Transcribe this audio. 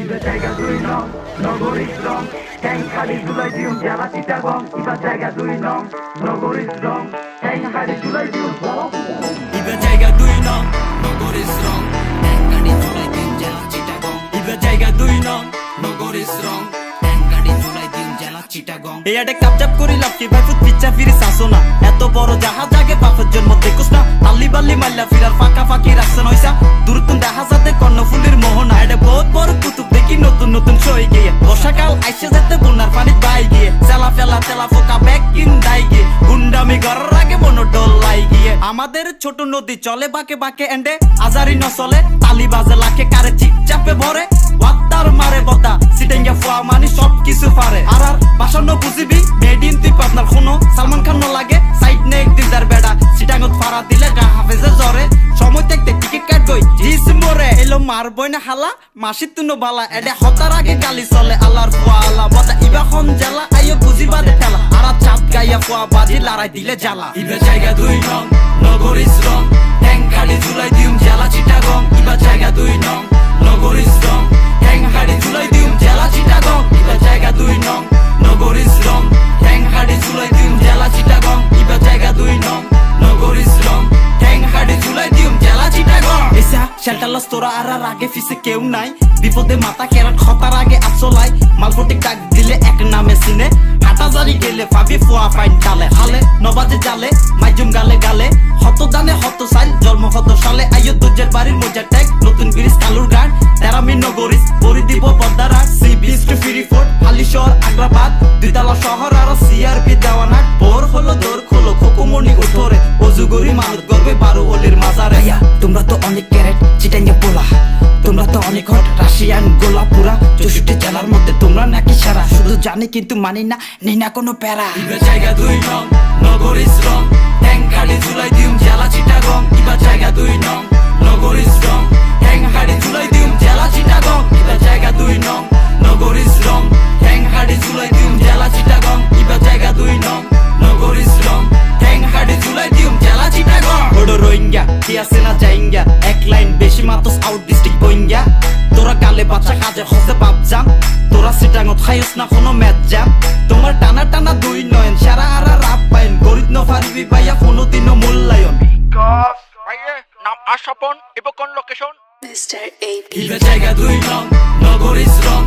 ইবা জায়গা দুই নং নগরী স্ট্রং ট্যাং খালি জুলাই দিউম জেলা চিটাগং ইবা জায়গা দুই নং নগরী স্ট্রং ট্যাং খালি জুলাই জেলা ইবে জায়গা দুই নং নগর স্ট্রং গাড়ি চলাই দিন জেলা চিটাগং ইবে জায়গা দুই নং নগর স্ট্রং গাড়ি চলাই দিন জেলা চিটাগং এই আডে কাপচাপ করি লাভ কি? ফিরি শাসো না। এত বড় জাহাজ আগে বাপের জন্ম দেখুস না। আল্লি বাল্লি মাল্লা ফিরার ফাঁকা ফাঁকি রাখছেন হইসা। নতুন সই গিয়ে। বর্ষাকাল আইসে যেতে বন্যার পানি বাই গিয়ে। চেলা ফেলা চেলা ফোকা ব্যাগ কিন দাই গিয়ে। গুন্ডামি করার আগে মনো ডল লাই গিয়ে। আমাদের ছোট নদী চলে বাকে বাকে এন্ডে, আজারি ন চলে তালি বাজে লাখে, কারে চিপ চাপে ভরে। ওয়াত্তার মারে বতা, সিটেঙ্গা ফুয়া মানি সব কিছু পারে। আর আর বাসান্ন বুঝিবি মেডিন তুই পাবনার জিস এলো মার বই না হালা মাসি তুনো বালা এডে হতার আগে গালি চলে আলার আল্লাহ বতা ইবা হন জ্বালা আইও বুঝি বাদে ঠেলা আর চাঁদ গাইয়া ফুয়া বাজি লড়াই দিলে জ্বালা। ইবে জায়গা দুই নং নগরী স্ট্রং শেল্টারলস তোরা আর আর আগে ফিসে কেউ নাই। বিপদে মাথা কেরাট খতার আগে আসলাই মালপটি ডাক দিলে এক নামে সিনে হাটাজারি গেলে পাবি ফুয়া ফাইন ডালে। হালে, নবাজে জালে, মাইজুম গালে গালে। হত দানে হত সাইল, জন্ম হত সালে। আইয়ো দুজের বাড়ির মজার ট্যাগ নতুন ব্রিজ, কালুর গান তেরামি নগরিস পরি দিব পদ্মারা সি বিচ টু ফিরি ফোর্ট হালিশহর আগ্রাবাদ। দুইতলা শহর, আর সিআরপি দেওয়ানাট বোর হলো দোর খোলো খোকুমনি উঠোরে অজুগরি মানত গর্বে বারো অলির মাজারে। তোমরা তো অনেক ক্যারেট চিটাঙ্গে পোলা। তোমরা তো অনেক হট, রাশিয়ান গোলা পুরা, চৌষট্টি জেলার মধ্যে তোমরা নাকি সারা। শুধু জানি কিন্তু মানি না, নেই না কোনো প্যারা। জায়গা দুই নগর স্ট্রং বেশি মাতস আউট ডিস্ট্রিক্ট বইঙ্গা। তোরা গালে বাচ্চা কাজে হসে বাপ যাম তোরা সিটাঙত খাইস না কোনো ম্যাচ যাম তোমার টানা টানা দুই নয়ন সারা আরা রাপ পাইন। গরিব ন ফারিবি পাইয়া কোনোদিনও মূল্যায়ন। ভাইয়ে নাম আশাপন এবং কোন লোকেশন মিস্টার AP. জায়গা দুই নং নগর স্ট্রং